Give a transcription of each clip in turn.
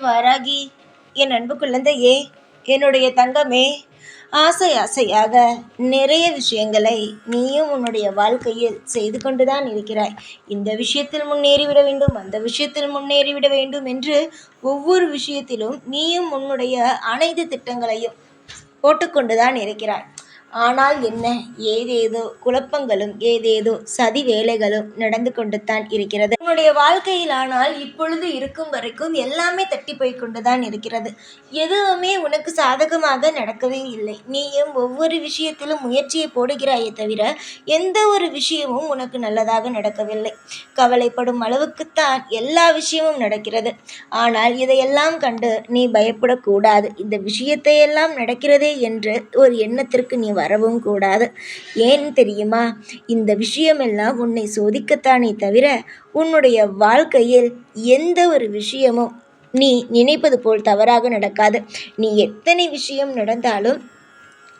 வாராகி. என் அன்பு குழந்தையே என்னுடைய தங்கமே ஆசை ஆசையாக நிறைய விஷயங்களை நீயும் உன்னுடைய வாழ்க்கையில் செய்து கொண்டுதான் இருக்கிறாய். இந்த விஷயத்தில் முன்னேறிவிட வேண்டும் அந்த விஷயத்தில் முன்னேறிவிட வேண்டும் என்று ஒவ்வொரு விஷயத்திலும் நீயும் உன்னுடைய அனைத்து திட்டங்களையும் போட்டுக்கொண்டுதான் இருக்கிறாய். ஆனால் என்ன? ஏதேதோ குழப்பங்களும் ஏதேதோ சதி வேலைகளும் நடந்து கொண்டு தான் இருக்கிறது. உன்னுடைய வாழ்க்கையில் ஆனால் இப்பொழுது இருக்கும் வரைக்கும் எல்லாமே தட்டி போய் கொண்டுதான் இருக்கிறது. எதுவுமே உனக்கு சாதகமாக நடக்கவே இல்லை. நீயும் ஒவ்வொரு விஷயத்திலும் முயற்சியை போடுகிறாயே தவிர எந்த ஒரு விஷயமும் உனக்கு நல்லதாக நடக்கவில்லை. கவலைப்படும் அளவுக்குத்தான் எல்லா விஷயமும் நடக்கிறது. ஆனால் இதையெல்லாம் கண்டு நீ பயப்படக்கூடாது. இந்த விஷயத்தை எல்லாம் நடக்கிறதே என்று ஒரு எண்ணத்திற்கு நீ வரவும் கூடாது. ஏன் தெரியுமா? இந்த விஷயமெல்லாம் உன்னை சோதிக்கத்தானே தவிர உன்னுடைய வாழ்க்கையில் எந்த ஒரு விஷயமும் நீ நினைப்பது போல் தவறாக நடக்காது. நீ எத்தனை விஷயம் நடந்தாலும்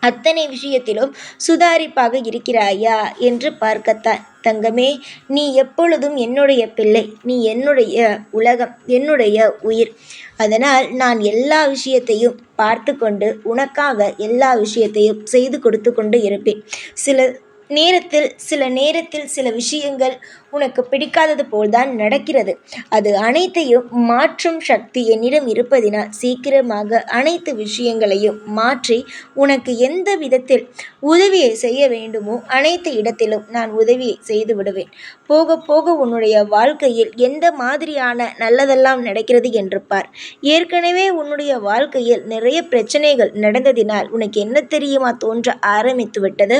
அத்தனை விஷயத்திலும் சுதாரிப்பாக இருக்கிறாயா? என்று பார்க்கத்தான் தங்கமே நீ எப்பொழுதும் என்னுடைய பிள்ளை நீ என்னுடைய உலகம் என்னுடைய உயிர். அதனால் நான் எல்லா விஷயத்தையும் பார்த்து கொண்டு உனக்காக எல்லா விஷயத்தையும் செய்து கொடுத்து கொண்டு இருப்பேன். சில நேரத்தில் சில நேரத்தில் சில விஷயங்கள் உனக்கு பிடிக்காதது போல்தான் நடக்கிறது. அது அனைத்தையும் மாற்றும் சக்தி என்னிடம் இருப்பதினால் சீக்கிரமாக அனைத்து விஷயங்களையும் மாற்றி உனக்கு எந்த விதத்தில் உதவியை செய்ய வேண்டுமோ அனைத்து இடத்திலும் நான் உதவியை செய்து விடுவேன். போக போக உன்னுடைய வாழ்க்கையில் எந்த மாதிரியான நல்லதெல்லாம் நடக்கிறது என்று பார். ஏற்கனவே உன்னுடைய வாழ்க்கையில் நிறைய பிரச்சனைகள் நடந்ததினால் உனக்கு என்ன தெரியுமா தோன்ற ஆரம்பித்து விட்டது?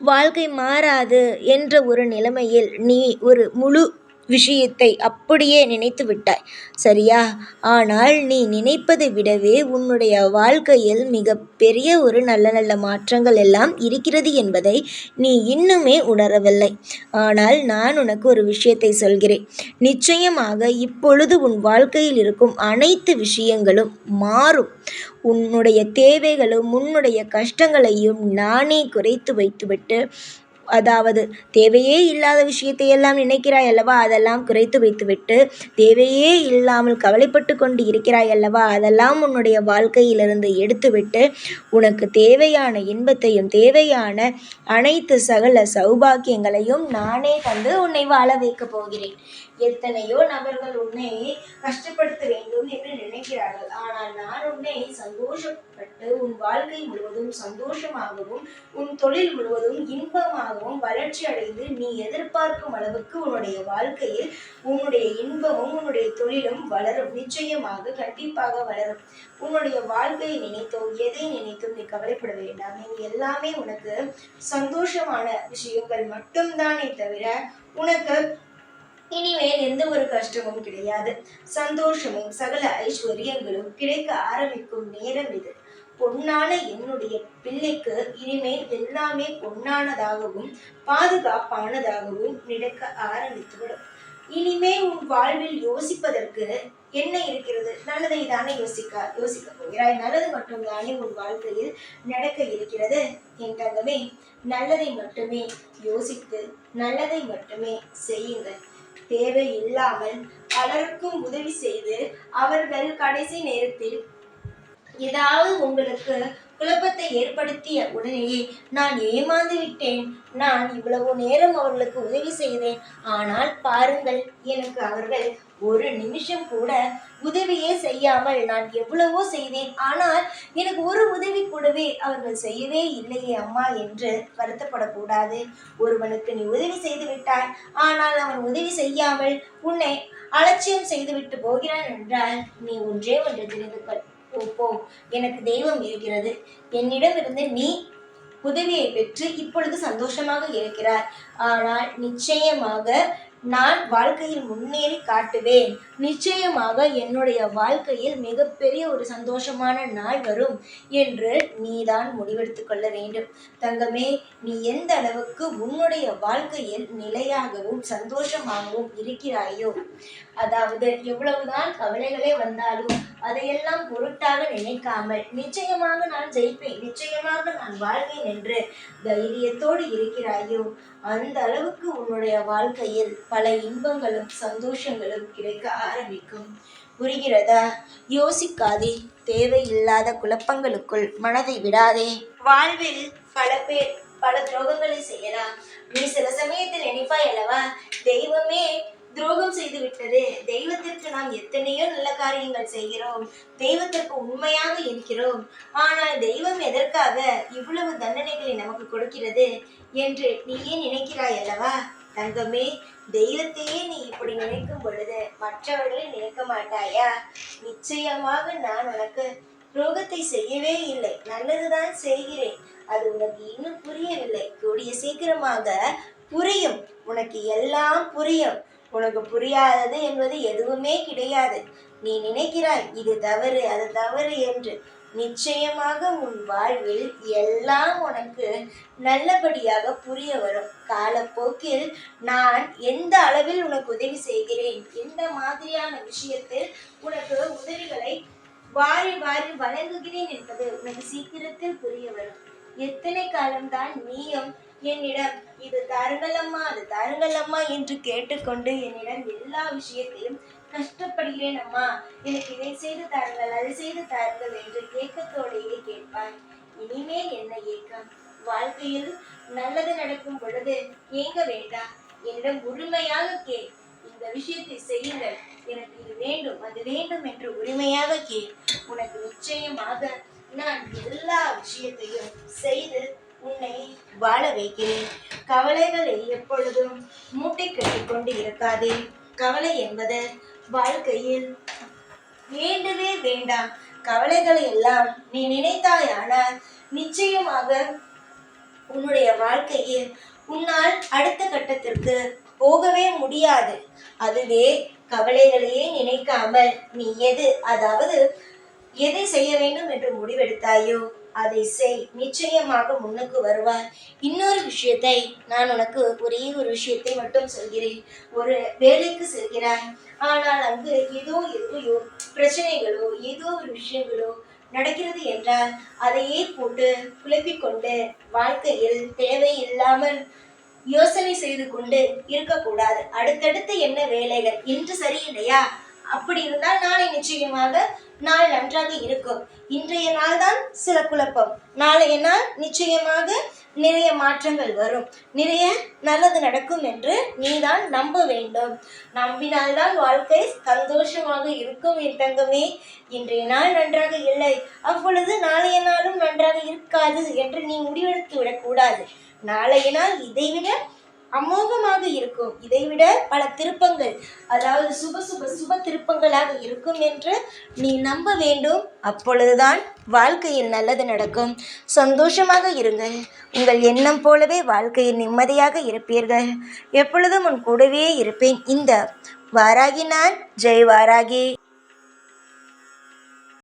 வாழ்க்கை மாறாது என்ற ஒரு நிலைமையில் நீ ஒரு முழு விஷயத்தை அப்படியே நினைத்து விட்டாய். சரியா? ஆனால் நீ நினைப்பதை விடவே உன்னுடைய வாழ்க்கையில் மிக பெரிய ஒரு நல்ல நல்ல மாற்றங்கள் எல்லாம் இருக்கிறது என்பதை நீ இன்னுமே உணரவில்லை. ஆனால் நான் உனக்கு ஒரு விஷயத்தை சொல்கிறேன். நிச்சயமாக இப்பொழுது உன் வாழ்க்கையில் இருக்கும் அனைத்து விஷயங்களும் மாறும். உன்னுடைய தேவைகளும் உன்னுடைய கஷ்டங்களையும் நானே குறைத்து வைத்துவிட்டு அதாவது தேவையே இல்லாத விஷயத்தை எல்லாம் நினைக்கிறாய் அல்லவா? அதெல்லாம் குறைத்து வைத்துவிட்டு தேவையே இல்லாமல் கவலைப்பட்டு கொண்டு இருக்கிறாய் அல்லவா? அதெல்லாம் உன்னுடைய வாழ்க்கையிலிருந்து எடுத்துவிட்டு உனக்கு தேவையான இன்பத்தையும் தேவையான அனைத்து சகல சௌபாக்கியங்களையும் நானே தந்து உன்னை வாழ வைக்கப் போகிறேன். எத்தனையோ நபர்கள் உன்னை கஷ்டப்படுத்த வேண்டும் என்று நினைக்கிறார்கள். ஆனால் நான் உன்னை சந்தோஷப்பட்டு உன் வாழ்க்கை முழுவதும் சந்தோஷமாகவும் உன் தொழில் முழுவதும் இன்பமாகவும் வளர்ச்சி அடைந்து நீ எதிர்பார்க்கும் அளவுக்கு உன்னுடைய வாழ்க்கையில் உன்னுடைய இன்பமும் உன்னுடைய தொழிலும் வளரும். நிச்சயமாக கண்டிப்பாக வளரும். உன்னுடைய வாழ்க்கையை நினைத்தோ எதை நினைத்தும் நீ கவலைப்பட வேண்டாம். நீ எல்லாமே உனக்கு சந்தோஷமான விஷயங்கள் மட்டும்தானே தவிர உனக்கு இனிமேல் எந்த ஒரு கஷ்டமும் கிடையாது. சந்தோஷமும் சகல ஐஸ்வர்யங்களும் கிடைக்க ஆரம்பிக்கும் நேரம் இது. பொன்னான என்னுடைய பிள்ளைக்கு இனிமேல் எல்லாமே பொன்னானதாகவும் பாதுகாப்பானதாகவும் நடக்க ஆரம்பித்துவிடும். இனிமே உன் வாழ்வில் யோசிப்பதற்கு என்ன இருக்கிறது? நல்லதை தானே யோசிக்க யோசிக்க போகிறாய். நல்லது மட்டும் தானே உன் வாழ்க்கையில் நடக்க இருக்கிறது. என் தங்கமே நல்லதை மட்டுமே யோசித்து நல்லதை மட்டுமே செய்யுங்கள். தேவை இல்லாமல் பலருக்கும் உதவி செய்து அவர்கள் கடைசி நேரத்தில் ஏதாவது உங்களுக்கு குழப்பத்தை ஏற்படுத்திய உடனேயே நான் ஏமாந்து விட்டேன் நான் இவ்வளவு நேரம் அவர்களுக்கு உதவி செய்தேன். ஆனால் பாருங்கள் எனக்கு அவர்கள் ஒரு நிமிஷம் கூட உதவியே செய்யாமல் நான் எவ்வளவோ செய்தேன். ஆனால் எனக்கு ஒரு உதவி கூடவே அவர்கள் செய்யவே இல்லையே அம்மா என்று வருத்தப்படக்கூடாது. ஒருவனுக்கு நீ உதவி செய்து விட்டாய். ஆனால் அவன் உதவி செய்யாமல் உன்னை அலட்சியம் செய்துவிட்டு போகிறான் என்றால் நீ ஒன்றே ஒன்று தெரிந்து கொள். போ எனக்கு தெய்வம் இருக்கிறது. என்னிடமிருந்து நீ உதவியை பெற்று இப்பொழுது சந்தோஷமாக இருக்கிறார் ஆனால் நிச்சயமாக நான் வாழ்க்கையில் முன்னேறி காட்டுவேன். நிச்சயமாக என்னுடைய வாழ்க்கையில் மிகப்பெரிய ஒரு சந்தோஷமான நாள் வரும் என்று நீதான் முடிவெடுத்து கொள்ள வேண்டும். தங்கமே நீ எந்த அளவுக்கு உன்னுடைய வாழ்க்கையில் நிலையாகவும் சந்தோஷமாகவும் இருக்கிறாயோ அதாவது எவ்வளவுதான் கவலைகளே வந்தாலும் அதையெல்லாம் பொருட்டாக நினைக்காமல் நிச்சயமாக நான் ஜெயிப்பேன் நிச்சயமாக நான் வாழ்வேன் என்று தைரியத்தோடு இருக்கிறாயோ? அந்த அளவுக்கு உன்னுடைய வாழ்க்கையில் பல இன்பங்களும் சந்தோஷங்களும் கிடைக்க ஆரம்பிக்கும். புரிகிறதா? யோசிக்காதே தேவையில்லாத குழப்பங்களுக்குள் மனதை விடாதே. வாழ்வில் பல பேர் பல துரோகங்களை செய்யலாம். நீ சில சமயத்தில் நினைப்பாய் அல்லவா? தெய்வமே துரோகம் செய்து விட்டது. தெய்வத்திற்கு நாம் எத்தனையோ நல்ல காரியங்கள் செய்கிறோம். தெய்வத்திற்கு உண்மையாக இருக்கிறோம். ஆனால் தெய்வம் எதற்காக இவ்வளவு தண்டனைகளை நமக்கு கொடுக்கிறது என்று நீயே நினைக்கிறாய் அல்லவா? தங்கமே தெய்வத்தையே நீ இப்படி நினைக்கும் பொழுது மற்றவர்களை நினைக்க மாட்டாயா? நிச்சயமாக நான் உனக்கு துரோகத்தை செய்யவே இல்லை. நல்லதுதான் செய்கிறேன். அது உனக்கு இன்னும் புரியவில்லை. கூடிய சீக்கிரமாக புரியும். உனக்கு எல்லாம் புரியும். உனக்கு புரியாதது என்பது எதுவுமே கிடையாது. நீ நினைக்கிறாய் இது தவறு அது தவறு என்று. நிச்சயமாக உன் வாழ்வில் எல்லாம் உனக்கு நல்லபடியாக புரிய வரும். காலப்போக்கில் நான் எந்த அளவில் உனக்கு உதவி செய்கிறேன்? எந்த மாதிரியான விஷயத்தில் உனக்கு உதவிகளை வாரி வாரி வழங்குகிறேன் என்பது உனக்கு சீக்கிரத்தில் புரிய வரும். எத்தனை காலம்தான் நீயும் என்னிடம் இது தாருங்களம்மா அது தாருங்களம்மா என்று கேட்டுக்கொண்டு என்னிடம் எல்லா விஷயத்தையும் கஷ்டப்படுகிறேன் அம்மா எனக்கு இதை செய்து தாருங்கள் அதை செய்து தாருங்கள் என்று ஏக்கத்தோடையே கேட்பாய் இனிமேல் என்ன ஏக்கம்? வாழ்க்கையில் நல்லது நடக்கும் பொழுது ஏங்க வேண்டாம்? என்னிடம் உரிமையாக கே இந்த விஷயத்தை செய்யுங்கள். எனக்கு இது வேண்டும் அது வேண்டும் என்று உரிமையாக கே உனக்கு நிச்சயமாக நான் எல்லா விஷயத்தையும் செய்து உன்னை வாழ வைக்கிறேன். கவலைகளை எப்பொழுதும் மூட்டை கட்டிக்கொண்டு இருக்காதே. கவலை என்பது வாழ்க்கையில் வேண்டவே வேண்டாம். கவலைகளை எல்லாம் நீ நினைத்தாயானால் நிச்சயமாக உன்னுடைய வாழ்க்கையில் உன்னால் அடுத்த கட்டத்திற்கு போகவே முடியாது. அதுவே கவலைகளையே நினைக்காமல் நீ எது அதாவது எதை செய்ய வேண்டும் என்று முடிவெடுத்தாயோ? அதை செய். நிச்சயமாக முன்னுக்கு வருவார். இன்னொரு விஷயத்தை நான் உனக்கு ஒரே ஒரு விஷயத்தை மட்டும் சொல்கிறேன். ஒரு வேலைக்கு செல்கிறாய். ஆனால் அங்கு ஏதோ எதையோ பிரச்சனைகளோ ஏதோ ஒரு விஷயங்களோ நடக்கிறது என்றால் அதையே போட்டு குழப்பிக்கொண்டு வாழ்க்கையில் தேவையில்லாமல் யோசனை செய்து கொண்டு இருக்கக்கூடாது. அடுத்தடுத்து என்ன வேலைகள்? இன்று சரியில்லையா? அப்படி இருந்தால் நாளை நிச்சயமாக நாள் நன்றாக இருக்கும். இன்றைய நாள் தான் சில குழப்பம் நாளைய நாள் நிச்சயமாக நிறைய மாற்றங்கள் வரும். நிறைய நல்லது நடக்கும் என்று நீதான் நம்ப வேண்டும். நம்பினால்தான் வாழ்க்கை சந்தோஷமாக இருக்கும் என் தங்கமே. இன்றைய நாள் நன்றாக இல்லை. அப்பொழுது நாளைய நாளும் நன்றாக இருக்காது என்று நீ முடிவெடுத்து விடக்கூடாது. நாளைய நாள் இதைவிட அமோகமாக இருக்கும். இதைவிட பல திருப்பங்கள் அதாவது சுப சுப சுப திருப்பங்களாக இருக்கும் என்று நீ நம்ப வேண்டும். அப்பொழுதுதான் வாழ்க்கையில் நல்லது நடக்கும். சந்தோஷமாக இருங்கள். உங்கள் எண்ணம் போலவே வாழ்க்கையில் நிம்மதியாக இருப்பீர்கள். எப்பொழுதும் உன் கூடவே இருப்பேன். இந்த வாராகி நான். ஜெய் வாராகி.